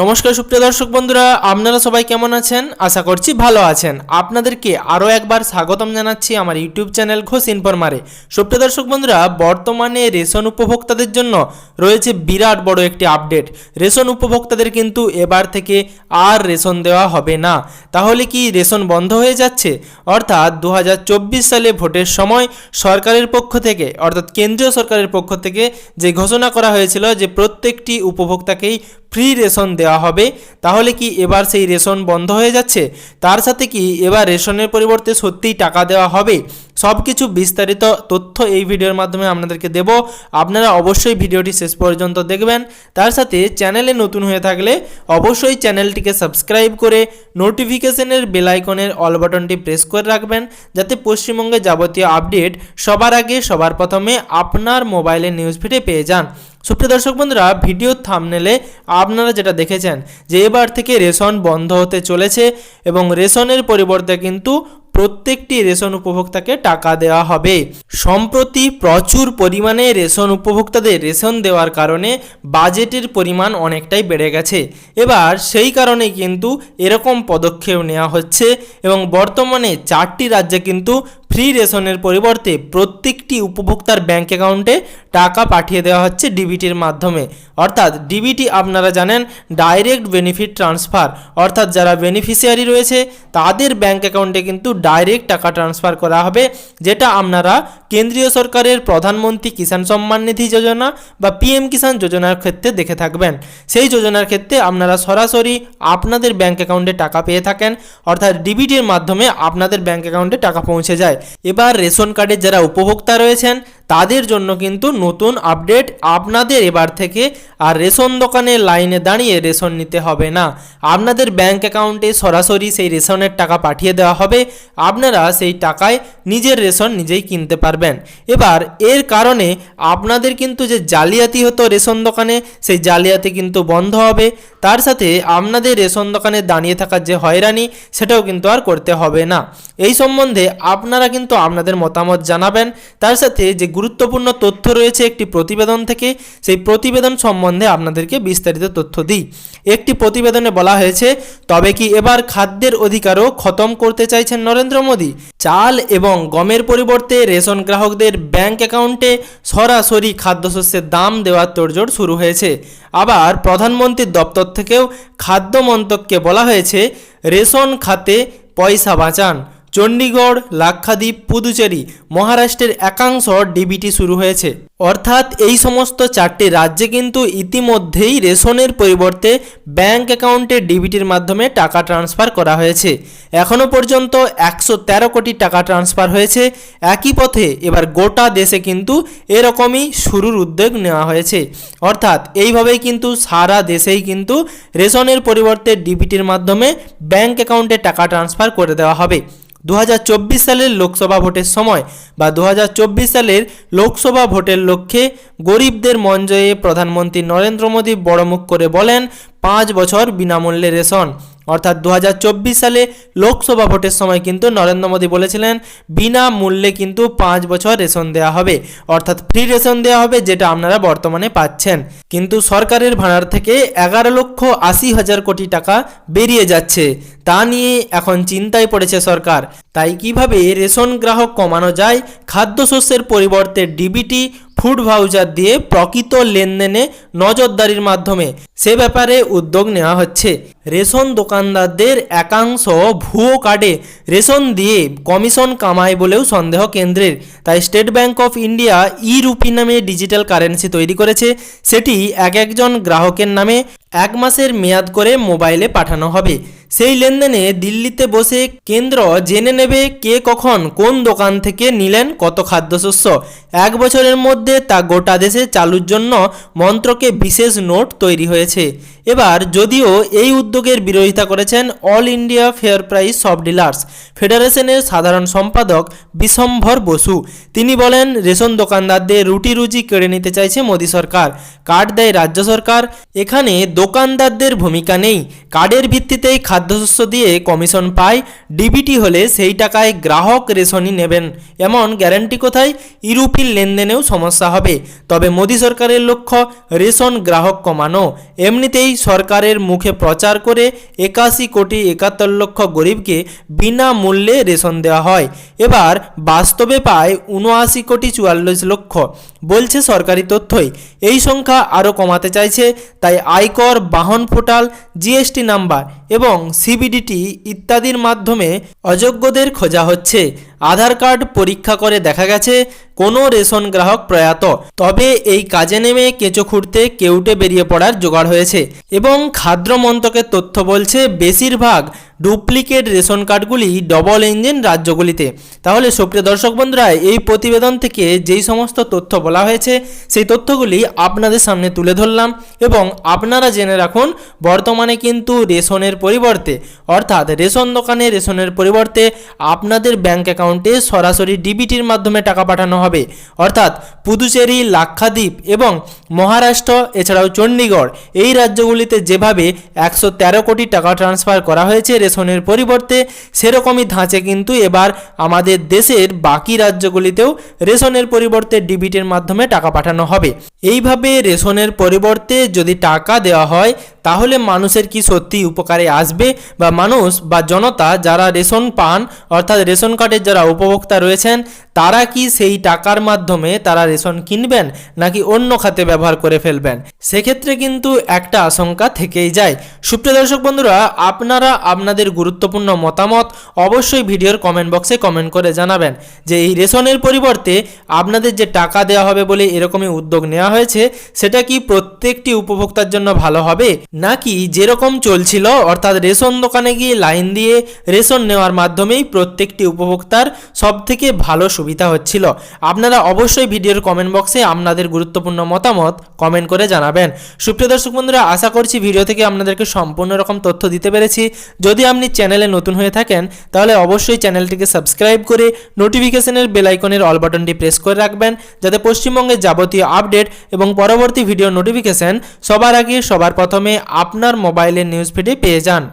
নমস্কার সুপ্রিয় দর্শক বন্ধুরা, আপনারা সবাই কেমন আছেন? আশা করছি ভালো আছেন। আপনাদেরকে আরও একবার স্বাগতম জানাচ্ছি আমার ইউটিউব চ্যানেল ঘোষ ইনফরমারে। সুপ্রিয় দর্শক বন্ধুরা, বর্তমানে রেশন উপভোক্তাদের জন্য রয়েছে বিরাট বড় একটি আপডেট। রেশন উপভোক্তাদের কিন্তু এবার থেকে আর রেশন দেওয়া হবে না। তাহলে কি রেশন বন্ধ হয়ে যাচ্ছে? অর্থাৎ দু হাজার চব্বিশ সালে ভোটের সময় সরকারের পক্ষ থেকে, অর্থাৎ কেন্দ্রীয় সরকারের পক্ষ থেকে যে ঘোষণা করা হয়েছিল যে প্রত্যেকটি উপভোক্তাকেই ফ্রি রেশন দেওয়া হবে। তাহলে কি এবার সেই রেশন বন্ধ হয়ে যাচ্ছে? তার সাথে কি এবার রেশনের পরিবর্তে সত্যিই টাকা দেওয়া হবে? সব কিছু বিস্তারিত তথ্য এই ভিডিওর মাধ্যমে আপনাদেরকে দেব। আপনারা অবশ্যই ভিডিওটি শেষ পর্যন্ত দেখবেন। তার সাথে চ্যানেলে নতুন হয়ে থাকলে অবশ্যই চ্যানেলটিকে সাবস্ক্রাইব করে নোটিফিকেশনের বেল আইকনের অল বাটনটি প্রেস করে রাখবেন, যাতে পশ্চিমবঙ্গে যাবতীয় আপডেট সবার আগে, সবার প্রথমে আপনার মোবাইলের নিউজ ফিডে পেয়ে যান। সুপ্রিয় দর্শক বন্ধুরা, ভিডিও থামনেলে আপনারা যেটা দেখেছেন যে এবার থেকে রেশন বন্ধ হতে চলেছে এবং রেশনের পরিবর্তে কিন্তু প্রত্যেকটি রেশন উপভোক্তাকে টাকা দেওয়া হবে। সম্প্রতি প্রচুর পরিমাণে রেশন উপভোক্তাদের রেশন দেওয়ার কারণে বাজেটের পরিমাণ অনেকটাই বেড়ে গেছে। এবার সেই কারণে কিন্তু এরকম পদক্ষেপ নেওয়া হচ্ছে এবং বর্তমানে চারটি রাজ্যে কিন্তু ফ্রি রেশনের পরিবর্তে প্রত্যেকটি উপভোক্তার ব্যাঙ্ক অ্যাকাউন্টে টাকা পাঠিয়ে দেওয়া হচ্ছে ডিবিটির মাধ্যমে। অর্থাৎ ডিবিটি আপনারা জানেন ডাইরেক্ট বেনিফিট ট্রান্সফার অর্থাৎ যারা বেনিফিশিয়ারি রয়েছে, তাদের ব্যাঙ্ক অ্যাকাউন্টে কিন্তু ডাইরেক্ট টাকা ট্রান্সফার করা হবে, যেটা আপনারা কেন্দ্রীয় সরকারের প্রধানমন্ত্রী কিষাণ সম্মান নিধি যোজনা বা পিএম কিষাণ যোজনার ক্ষেত্রে দেখে থাকবেন। সেই যোজনার ক্ষেত্রে আপনারা সরাসরি আপনাদের ব্যাঙ্ক অ্যাকাউন্টে টাকা পেয়ে থাকেন। অর্থাৎ ডিবিটির মাধ্যমে আপনাদের ব্যাঙ্ক অ্যাকাউন্টে টাকা পৌঁছে যায়। এবার রেশন কার্ডের যারা উপভোক্তা রয়েছেন তাদের জন্য কিন্তু নতুন আপডেট আপনাদের এবার থেকে আর রেশন দোকানের লাইনে দাঁড়িয়ে রেশন নিতে হবে না। আপনাদের ব্যাংক অ্যাকাউন্টে সরাসরি সেই রেশনের টাকা পাঠিয়ে দেওয়া হবে। আপনারা সেই টাকায় নিজের রেশন নিজেই কিনতে পারবেন। এবার এর কারণে আপনাদের কিন্তু যে জালিয়াতি হতো রেশন দোকানে, সেই জালিয়াতি কিন্তু বন্ধ হবে। তার সাথে আপনাদের রেশন দোকানে দাঁড়িয়ে থাকার যে হয়রানি, সেটাও কিন্তু আর করতে হবে না। এই সম্বন্ধে আপনারা কিন্তু আপনাদের মতামত জানাবেন। তার সাথে যে গুরুত্বপূর্ণ তথ্য রয়েছে একটি প্রতিবেদন থেকে। সেই প্রতিবেদন সম্বন্ধে আপনাদেরকে বিস্তারিত তথ্য দিই। একটি প্রতিবেদনে বলা হয়েছে, তবে কি এবার খাদ্যের অধিকারও খতম করতে চাইছেন নরেন্দ্র মোদী? চাল এবং গমের পরিবর্তে রেশন গ্রাহকদের ব্যাংক অ্যাকাউন্টে সরাসরি খাদ্যশস্যের দাম দেওয়ার তোড়জোড় শুরু হয়েছে। আবার প্রধানমন্ত্রীর দপ্তর থেকেও খাদ্য মন্ত্রককে বলা হয়েছে, রেশন খাতে পয়সা বাঁচান। চণ্ডীগড়, লাক্ষাদ্বীপ, পুদুচেরি, মহারাষ্ট্রের একাংশ ডিবিটি শুরু হয়েছে। অর্থাৎ এই সমস্ত চারটি রাজ্যে কিন্তু ইতিমধ্যেই রেশনের পরিবর্তে ব্যাংক অ্যাকাউন্টে ডিবিটির মাধ্যমে টাকা ট্রান্সফার করা হয়েছে। এখনও পর্যন্ত একশো তেরো কোটি টাকা ট্রান্সফার হয়েছে। একই পথে এবার গোটা দেশে কিন্তু এরকমই শুরুর উদ্যোগ নেওয়া হয়েছে। অর্থাৎ এইভাবেই কিন্তু সারা দেশেই কিন্তু রেশনের পরিবর্তে ডিবিটির মাধ্যমে ব্যাংক অ্যাকাউন্টে টাকা ট্রান্সফার করে দেওয়া হবে। দু হাজার চব্বিশ সালের লোকসভা ভোটের সময় বা দু হাজার চব্বিশ সালের লোকসভা ভোটের লক্ষ্যে গরিবদের মন জয়ে প্রধানমন্ত্রী নরেন্দ্র মোদী বড় মুখ করে বলেন, পাঁচ বছর বিনামূল্যে রেশন। অর্থাৎ দু হাজার চব্বিশ সালে লোকসভা ভোটের সময় কিন্তু নরেন্দ্র মোদী বলেছিলেন বিনামূল্যে কিন্তু পাঁচ বছর রেশন দেওয়া হবে। অর্থাৎ ফ্রি রেশন দেওয়া হবে, যেটা আপনারা বর্তমানে পাচ্ছেন। কিন্তু সরকারের ভাড়ার থেকে এগারো লক্ষ আশি হাজার কোটি টাকা বেরিয়ে যাচ্ছে। তা নিয়ে এখন চিন্তায় পড়েছে সরকার। তাই কীভাবে রেশন গ্রাহক কমানো যায়, খাদ্যশস্যের পরিবর্তে ডিবিটি, ফুড ভাউচার দিয়ে প্রকৃত লেনদেনে নজরদারির মাধ্যমে? সে ব্যাপারে উদ্যোগ নেওয়া হচ্ছে। রেশন দোকানদারদের একাংশ ভুয়ো কার্ডে রেশন দিয়ে কমিশন কামায় বলেও সন্দেহ কেন্দ্রের। তাই State Bank of India e rupee নামে ডিজিটাল কারেন্সি তৈরি করেছে। সেটি এক একজন গ্রাহকের নামে এক মাসের মেয়াদ করে মোবাইলে পাঠানো হবে। সেই লেনদেনে দিল্লিতে বসে কেন্দ্র জেনে নেবে কে কখন কোন দোকান থেকে নিলেন কত খাদ্যশস্য। এক বছরের মধ্যে তা গোটা দেশে চালুর জন্য মন্ত্রকে বিশেষ নোট তৈরি হয়েছে। এবার যদিও এই উদ্যোগের বিরোধিতা করেছেন all India fair price shop dealers ফেডারেশনের সাধারণ সম্পাদক বিশম্ভর বসু। তিনি বলেন, রেশন দোকানদারদের রুটি রুজি কেড়ে নিতে চাইছে মোদী সরকার। কার্ড দেয় রাজ্য সরকার। এখানে দোকানদারদের ভূমিকা নেই। কার্ডের ভিত্তিতেই খাদ্যশস্য দিয়ে কমিশন পায়। ডিবিটি হলে সেই টাকায় গ্রাহক রেশনই নেবেন। এমন গ্যারান্টি কোথায়? ইউরোপির লেনদেনেও সমস্যা হবে। তবে মোদী সরকারের লক্ষ্য, রেশন গ্রাহক কমানো। এমনিতেই সরকারের মুখে প্রচার করে একাশি কোটি একাত্তর লক্ষ গরিবকে বিনামূল্যে রেশন দেওয়া হয়। এবার বাস্তবে পায় উনআশি কোটি চুয়াল্লিশ লক্ষ, বলছে সরকারি তথ্যই। এই সংখ্যা আরও কমাতে চাইছে, তাই আয়কর বাহন পোর্টাল জিএসটি নাম্বার। এবং সিবিডিটি ইত্যাদির মাধ্যমে অযোগ্যদের খোঁজা হচ্ছে। আধার কার্ড পরীক্ষা করে দেখা গেছে, কোনো রেশন গ্রাহক প্রয়াত। তবে এই কাজে নেমে কেঁচো খুঁড়তে কেউটে বেরিয়ে পড়ার জোগাড় হয়েছে এবং খাদ্য মন্ত্রকের তথ্য বলছে, বেশিরভাগ ডুপ্লিকেট রেশন কার্ডগুলি ডবল ইঞ্জিন রাজ্যগুলিতে। তাহলে সুপ্রিয় দর্শক বন্ধুরা, এই প্রতিবেদন থেকে যেই সমস্ত তথ্য বলা হয়েছে, সেই তথ্যগুলি আপনাদের সামনে তুলে ধরলাম এবং আপনারা জেনে রাখুন, বর্তমানে কিন্তু রেশনের পরিবর্তে, অর্থাৎ রেশন দোকানে রেশনের পরিবর্তে আপনাদের ব্যাংক অ্যাকাউন্টে সরাসরি ডিবিটির মাধ্যমে টাকা পাঠানো হবে। অর্থাৎ পুদুচেরি, লাক্ষাদ্বীপ এবং মহারাষ্ট্র, এছাড়াও চণ্ডীগড় এই রাজ্যগুলিতে যেভাবে একশো তেরো কোটি টাকা ট্রান্সফার করা হয়েছে রেশনের পরিবর্তে সেরকমই ধাঁচে কিন্তু এবার আমাদের দেশের বাকি রাজ্যগুলিতেও রেশনের পরিবর্তে ডিবিটের মাধ্যমে টাকা পাঠানো হবে। এইভাবে রেশনের পরিবর্তে যদি টাকা দেওয়া হয়, তাহলে মানুষের কি সত্যি উপকারে আসবে? বা মানুষ বা জনতা যারা রেশন পান, অর্থাৎ রেশন কার্ডের যারা উপভোক্তা রয়েছেন, তারা কি সেই টাকার মাধ্যমে তারা রেশন কিনবেন, নাকি অন্য খাতে ব্যবহার করে ফেলবেন? সেক্ষেত্রে কিন্তু একটা আশঙ্কা থেকেই যায়। সুপ্রিয় দর্শক বন্ধুরা, আপনারা আপনাদের গুরুত্বপূর্ণ মতামত অবশ্যই ভিডিওর কমেন্ট বক্সে কমেন্ট করে জানাবেন যে এই রেশনের পরিবর্তে আপনাদের যে টাকা দেওয়া হবে বলে এরকমই উদ্যোগ নেওয়া হয়েছে, সেটা কি প্রত্যেকটি উপভোক্তার জন্য ভালো হবে? নাকি যেরকম চলছিল, অর্থাৎ রেশন দোকানে গিয়ে লাইন দিয়ে রেশন নেওয়ার মাধ্যমেই প্রত্যেকটি উপভোক্তার সব থেকে ভালো সুবিধা হচ্ছিল? আপনারা অবশ্যই ভিডিওর কমেন্ট বক্সে আপনাদের গুরুত্বপূর্ণ মতামত কমেন্ট করে জানাবেন। সুপ্রিয় দর্শক বন্ধুরা, আশা করছি ভিডিও থেকে আপনাদেরকে সম্পূর্ণ রকম তথ্য দিতে পেরেছি। যদি আপনি চ্যানেলে নতুন হয়ে থাকেন, তাহলে অবশ্যই চ্যানেলটিকে সাবস্ক্রাইব করে নোটিফিকেশনের বেলাইকনের অল বাটনটি প্রেস করে রাখবেন, যাতে পশ্চিমবঙ্গের যাবতীয় আপডেট এবং পরবর্তী ভিডিও নোটিফিকেশন সবার আগে সবার প্রথমে আপনার মোবাইলের নিউজ ফিডে পেয়ে যান।